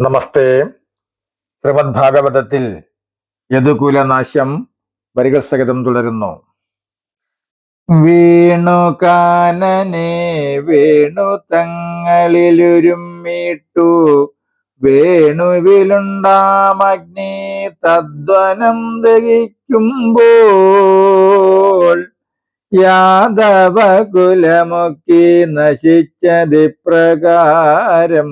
നമസ്തേ. ശ്രീമദ് ഭാഗവതത്തിൽ യദുകുലനാശം വരികൾ സഹിതം തുടരുന്നു. വീണു കാനനെ വേണു തങ്ങളിലുരുമ്മിട്ടു. വേണുവിലുണ്ടാമഗ്നി തദ്വനം ദഹിക്കുമ്പോൾ. യാദവകുലമൊക്കെ നശിച്ചതിപ്രകാരം നശിച്ചതി പ്രകാരം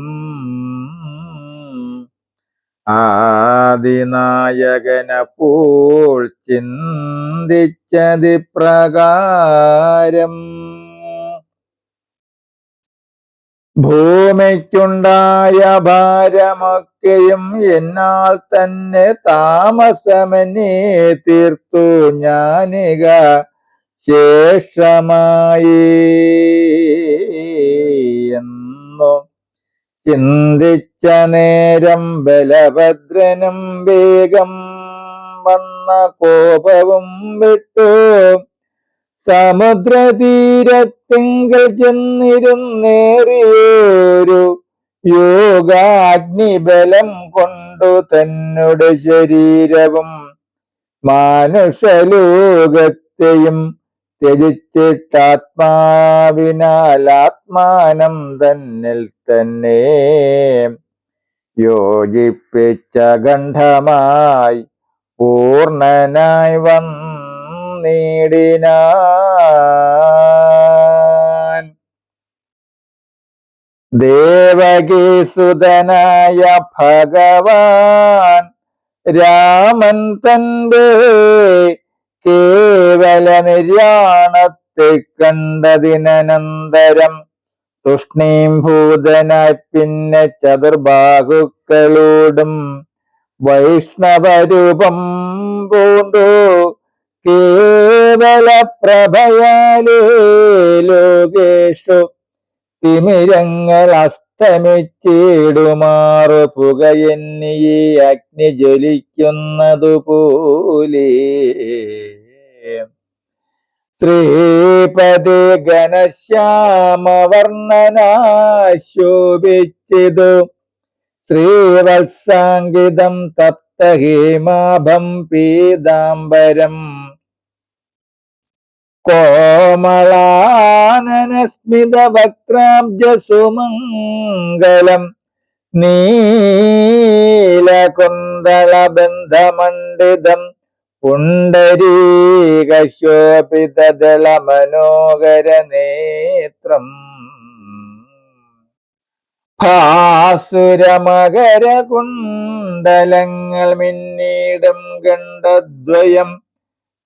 ആദിനായകനപ്പോൾ ചിന്തിച്ചതി പ്രകാരം. ഭൂമിക്കുണ്ടായ ഭാരമൊക്കെയും എന്നാൽ തന്നെ താമസമനെ തീർത്തു ഞാനിക ശേഷമായി. എന്നു ചിന്തിച്ച നേരം ബലഭദ്രനും വേഗം വന്ന കോപവും വിട്ടു. സമുദ്രതീരത്തിങ്കിൽ ചെന്നിരുന്നേറിയൊരു യോഗാഗ്നിബലം കൊണ്ടു തന്നുടെ ശരീരവും മാനുഷലോകത്തെയും ത്യജിച്ചിട്ടാത്മാവിനാൽ ആത്മാനം തന്നിൽ തന്നെ. യോജിപ്പിച്ച ഗണ്ഡമായി പൂർണനായി വന്നിടിനാൻ. ദേവകീസുതനായ ഭഗവാൻ രാമൻ തന്റെ കേവല നിര്യാണത്തെ കണ്ടതിനന്തരം തുഷ്ണീംഭൂതനായി പിന്നെ ചതുർബാഹുക്കളോടും വൈഷ്ണവരൂപം പൂണ്ടു. കേവല പ്രഭയാലേ ലോകേഷു തിമിരങ്ങൾ അസ്തമിച്ചിടുമാറു പുകയെന്നീ അഗ്നി ജ്വലിക്കുന്നതുപോലെ. ശ്രീപതി ഘനശ്യാമവർണനാശോഭിച്ചിതു. ശ്രീവത്സാങ്കിതം തപ്തഹേമാഭം പീതാംബരം. കോമളാനനസ്മിത നീലകുന്തളബന്ധമണ്ഡിതം സുമംഗലം നീലകുന്തള ബന്ധമണ്ഡിതം പുണ്ടരീകശോഭിതദള മനോഹര നേത്രം ഭാസുരമകര കുണ്ടലങ്ങൾ മിന്നീടും ഗണ്ഡദ്വയം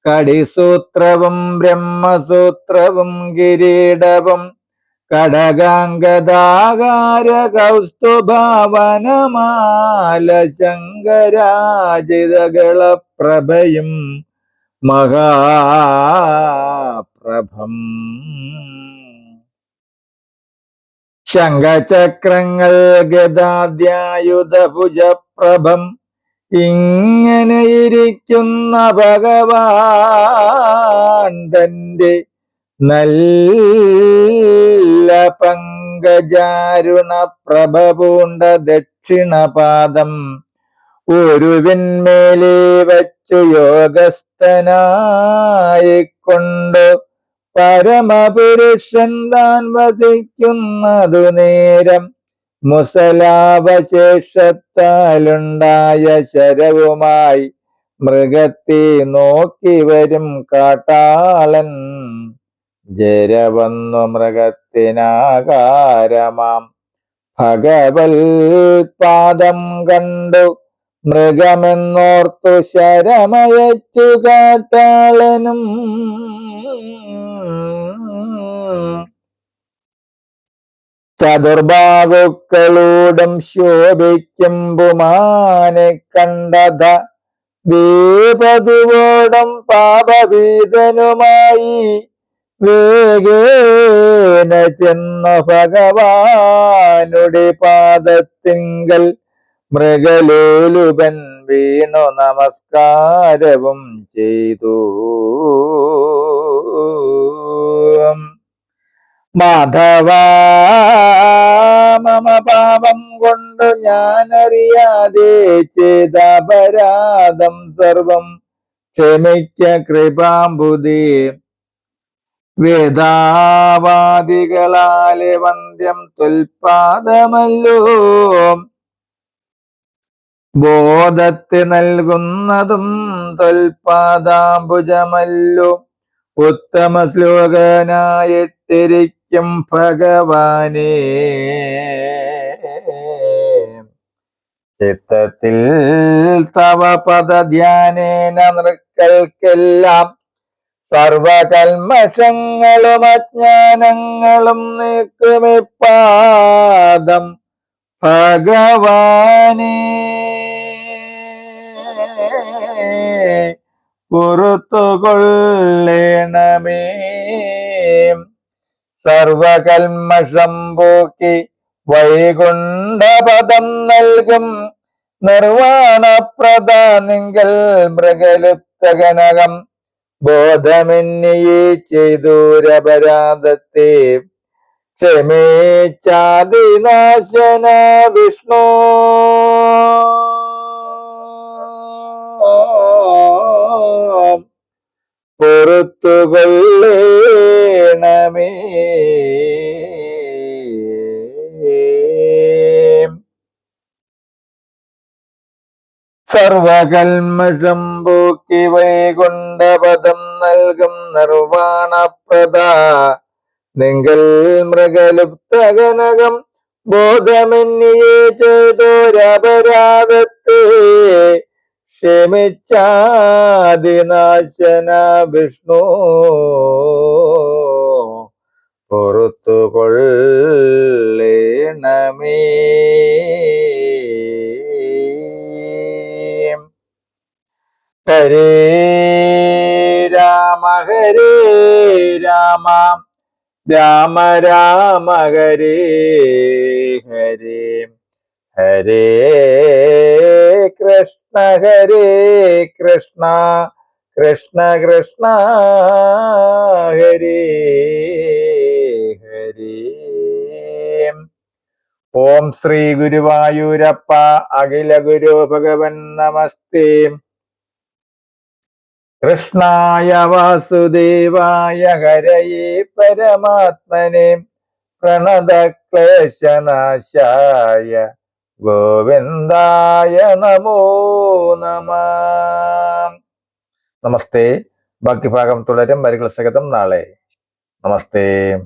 കടിസൂത്രവും ബ്രഹ്മസൂത്രവും കിരീടവും കടകാംഗദാകാര കൗസ്തുഭാവനമാല ശങ്കരാജിതകള പ്രഭയും മഹാപ്രഭം. ശംഖചക്രങ്ങൾ ഗതാദ്യായുധഭുജപ്രഭം ഇങ്ങനെ ഇരിക്കുന്ന ഭഗവാൻ തന്റെ നല്ല പങ്കജാരുണ പ്രഭ പൂണ്ട ദക്ഷിണപാദം ഒരുവിന്മേലെ വച്ചു യോഗസ്ഥനായിക്കൊണ്ട് പരമപുരുഷൻ താൻ വസിക്കുന്നതു നേരം മുസലാവശേഷത്താലുണ്ടായ ശരവുമായി മൃഗത്തെ നോക്കി വരും കാട്ടാളൻ. ജരവന്നു മൃഗത്തിനാകാരമാം. ഭഗവൽ പാദം കണ്ടു മൃഗമെന്നോർത്തു ശരമയച്ചു കാട്ടാളനും. ചതുർബാഹുക്കളോടും ശോഭിക്കുമ്പുമാനെ കണ്ടത വേപതുവോടും പാപഭീതനുമായി വേഗേന ചെന്ന ഭഗവാനുടെ പാദത്തിങ്കൽ മൃഗലോലുപൻ വീണു നമസ്കാരവും ചെയ്തു. മാധവ മമ പാപം കൊണ്ട് ഞാനറിയാതെ ചേതാപരാധം സർവം ക്ഷമിക്ക കൃപാംബുദി. വേദാവാദികളാലെ വന്ധ്യം തുൽപാദമല്ലോ. ബോധത്തെ നൽകുന്നതും തൊൽപാദാംബുജമല്ലോ. ഉത്തമ ശ്ലോകനായിട്ടിരിക്കും ഭഗവാനേ. ചിത്തത്തിൽ തവ പദ പദധ്യാനേന നൃക്കൾക്കെല്ലാം സർവകൽമഷങ്ങളും അജ്ഞാനങ്ങളും നീക്കുമിപ്പാദം ഭഗവാനേ. പുറത്തുകൊള്ളണമേ. സർവകൽമഷം പോക്കി വൈകുണ്ഠപദം നൽകും. നിർവാണപ്രദ നിങ്ങൾ മൃഗലുപ്തകനകം. ബോധമെന്നിയെ ചെയ്തൂരപരാധത്തെ ക്ഷമേച്ചാദിനാശന വിഷ്ണു. പൊറുത്തുകൊള്ളേണമേ സർവകൽമഷം വൈകൊണ്ട പദം നൽകും നിർവാണപ്രദ. നിങ്ങൾ മൃഗലുപ്തകനകം ബോധമന്യേ ചെയ്തോരപരാധത്തെ. ക്ഷമിച്ചാദിനാശന വിഷ്ണു. പൊറുത്തുകൊള്ളേണമേ. ഹരേ രാമ ഹരേ രാമ. രാമ രാമ ഹരേ ഹരേ. ഹരേ കൃഷ്ണ ഹരേ കൃഷ്ണ കൃഷ്ണ കൃഷ്ണ ഹരേ ഹരേ. ഓം ശ്രീ ഗുരുവായൂരപ്പ അഖില ഗുരു ഭഗവൻ നമസ്തേ. കൃഷ്ണായ വാസുദേവായ ഹരയേ പരമാത്മനെ പ്രണതക്ലേശനാശായ ഗോവിന്ദായ നമോ നമ. നമസ്തേ. ബാക്കി ഭാഗം തുടരും. വരികൾ സഹിതം നാളെ. നമസ്തേ.